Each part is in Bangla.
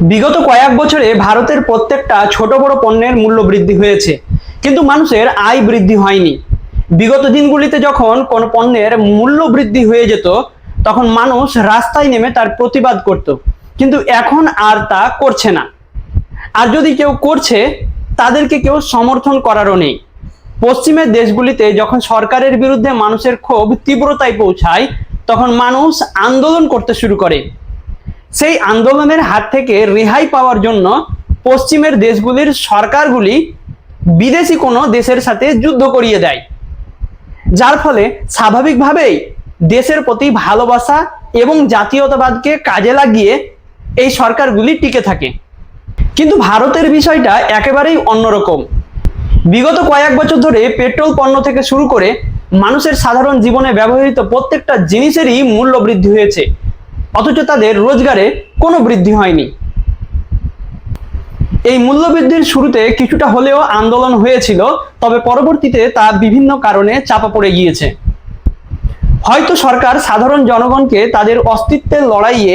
বিগত কয়েক বছরে ভারতের প্রত্যেকটা ছোট বড় পণ্যের মূল্য বৃদ্ধি হয়েছে। কিন্তু মানুষের আয় বৃদ্ধি হয়নি। বিগত দিনগুলিতে যখন কোনো পণ্যের মূল্য বৃদ্ধি হয়ে যেত, তখন মানুষ রাস্তায় নেমে তার প্রতিবাদ করত। কিন্তু এখন আর তা করছে না। আর যদি কেউ করছে, তাদেরকে কেউ সমর্থন করারও নেই। পশ্চিমের দেশগুলিতে যখন সরকারের বিরুদ্ধে মানুষের ক্ষোভ তীব্রতায় পৌঁছায়, তখন মানুষ আন্দোলন করতে শুরু করে। সেই আন্দোলনের হাত থেকে রেহাই পাওয়ার জন্য পশ্চিমের দেশগুলির সরকারগুলি বিদেশি কোনো দেশের সাথে যুদ্ধ করিয়ে দেয়। যার ফলে স্বাভাবিকভাবেই দেশের প্রতি ভালোবাসা এবং জাতীয়তাবাদকে কাজে লাগিয়ে এই সরকারগুলি টিকে থাকে। কিন্তু ভারতের বিষয়টা একেবারেই অন্যরকম। বিগত কয়েক বছর ধরে পেট্রোল পণ্য থেকে শুরু করে মানুষের সাধারণ জীবনে ব্যবহৃত প্রত্যেকটা জিনিসেরই মূল্য বৃদ্ধি হয়েছে। অথচ তাদের রোজগারে কোনো বৃদ্ধি হয়নি। এই মূল্য বৃদ্ধির শুরুতে কিছুটা হলেও আন্দোলন হয়েছিল, তবে পরবর্তীতে তা বিভিন্ন কারণে চাপা পড়ে গিয়েছে। হয়তো সরকার সাধারণ জনগণকে তাদের অস্তিত্বের লড়াইয়ে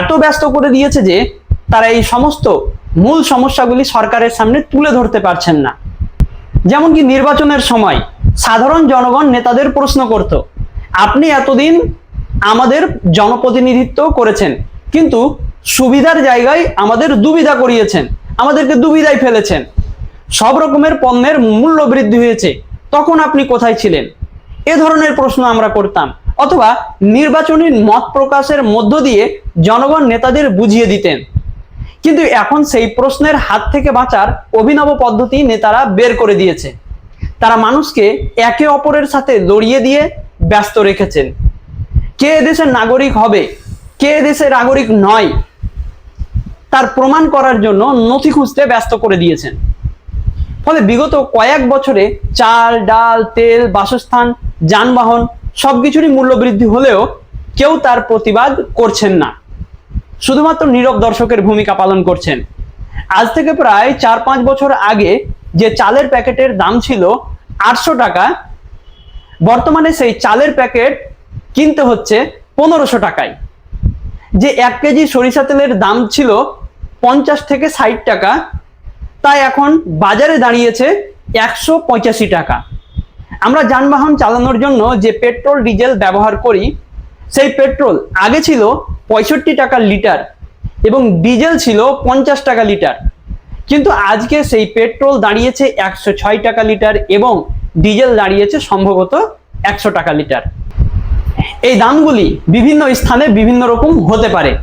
এত ব্যস্ত করে দিয়েছে যে, তারা এই সমস্ত মূল সমস্যাগুলি সরকারের সামনে তুলে ধরতে পারছেন না। যেমন কি নির্বাচনের সময় সাধারণ জনগণ নেতাদের প্রশ্ন করত, আপনি এতদিন আমাদের জনপ্রতিনিধিত্ব করেছেন। কিন্তু সুবিধার জায়গায় আমাদের দুবিধা করিয়েছেন। আমাদেরকে দুবিধায় ফেলেছেন। সব রকমের পণ্যের মূল্য বৃদ্ধি হয়েছে। তখন আপনি কোথায় ছিলেন? এ ধরনের প্রশ্ন আমরা করতাম। অথবা নির্বাচনী মত প্রকাশের মধ্য দিয়ে জনগণ নেতাদের বুঝিয়ে দিতেন। কিন্তু এখন সেই প্রশ্নের হাত থেকে বাঁচার অভিনব পদ্ধতি নেতারা বের করে দিয়েছে। তারা মানুষকে একে অপরের সাথে লড়িয়ে দিয়ে ব্যস্ত রেখেছেন। কে দেশের নাগরিক হবে? কে দেশের নাগরিক নয়? তার প্রমাণ করার জন্য নথি খুঁজতে ব্যস্ত করে দিয়েছেন। ফলে বিগত কয়েক বছরে চাল, ডাল, তেল, বাসস্থান, যানবাহন সবকিছুরই মূল্য বৃদ্ধি হলেও কেউ তার প্রতিবাদ করছেন না। শুধুমাত্র নীরব দর্শকের ভূমিকা পালন করছেন। আজ থেকে প্রায় চার পাঁচ বছর আগে যে চালের প্যাকেটের দাম ছিল আটশো টাকা, বর্তমানে সেই চালের প্যাকেট কিনতে হচ্ছে পনেরোশো টাকায়। যে এক কেজি সরিষা তেলের দাম ছিল পঞ্চাশ থেকে ষাট টাকা, তাই এখন বাজারে দাঁড়িয়েছে একশো পঁচাশি টাকা। আমরা যানবাহন চালানোর জন্য যে পেট্রোল, ডিজেল ব্যবহার করি, সেই পেট্রোল আগে ছিল পঁয়ষট্টি টাকা লিটার এবং ডিজেল ছিল পঞ্চাশ টাকা লিটার। কিন্তু আজকে সেই পেট্রোল দাঁড়িয়েছে একশো ছয় টাকা লিটার এবং ডিজেল দাঁড়িয়েছে সম্ভবত একশো টাকা লিটার। এই দামগুলি বিভিন্ন স্থানে বিভিন্ন রকম হতে পারে।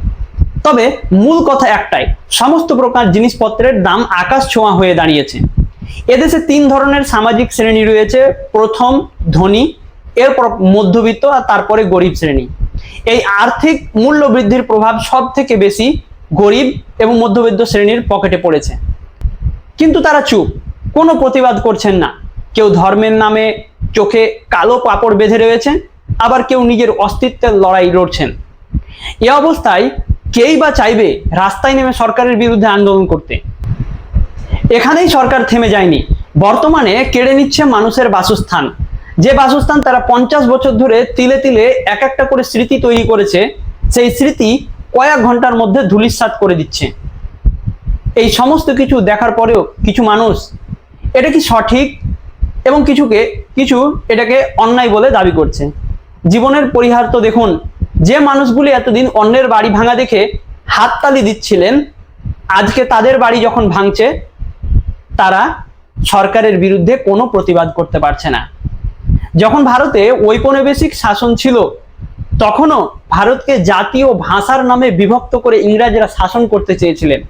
তবে মূল কথা একটাই, সমস্ত প্রকার জিনিসপত্রের দাম আকাশ ছোঁয়া হয়ে দাঁড়িয়েছে। এদেশে তিন ধরনের সামাজিক শ্রেণি রয়েছে, প্রথম ধনী, এরপর মধ্যবিত্ত আর তারপরে গরিব শ্রেণি। এই আর্থিক মূল্য বৃদ্ধির প্রভাব সব থেকে বেশি গরিব এবং মধ্যবিত্ত শ্রেণির পকেটে পড়েছে। কিন্তু তারা চুপ, কোনো প্রতিবাদ করছেন না। কেউ ধর্মের নামে চোখে কালো পাপড় বেঁধে রয়েছে আবার কেউ নিজের অস্তিত্বের লড়াই লড়ছেন। এ অবস্থায় কেই বা চাইবে রাস্তায় নেমে সরকারের বিরুদ্ধে আন্দোলন করতে? এখানেই সরকার থেমে যায়নি। বর্তমানে কেড়ে নিচ্ছে মানুষের বাসস্থান। যে বাসস্থান তারা পঞ্চাশ বছর ধরে তিলে তিলে এক একটা করে স্মৃতি তৈরি করেছে, সেই স্মৃতি কয়েক ঘণ্টার মধ্যে ধুলিস্বাত করে দিচ্ছে। এই সমস্ত কিছু দেখার পরেও কিছু মানুষ এটা কি সঠিক এবং কিছুকে কিছু এটাকে অন্যায় বলে দাবি করছে? জীবনের পরিহার তো দেখুন, যে মানুষগুলি এতদিন অন্যের বাড়ি ভাঙা দেখে হাততালি দিচ্ছিলেন, আজকে তাদের বাড়ি যখন ভাঙছে, তারা সরকারের বিরুদ্ধে কোনো প্রতিবাদ করতে পারছে না। যখন ভারতে ঔপনিবেশিক শাসন ছিল, তখনও ভারতকে জাতীয় ভাষার নামে বিভক্ত করে ইংরাজরা শাসন করতে চেয়েছিলেন।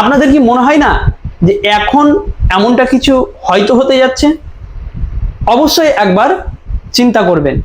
আপনাদের কি মনে হয় না যে এখন এমনটা কিছু হয়তো হতে যাচ্ছে? অবশ্যই একবার চিন্তা করবেন।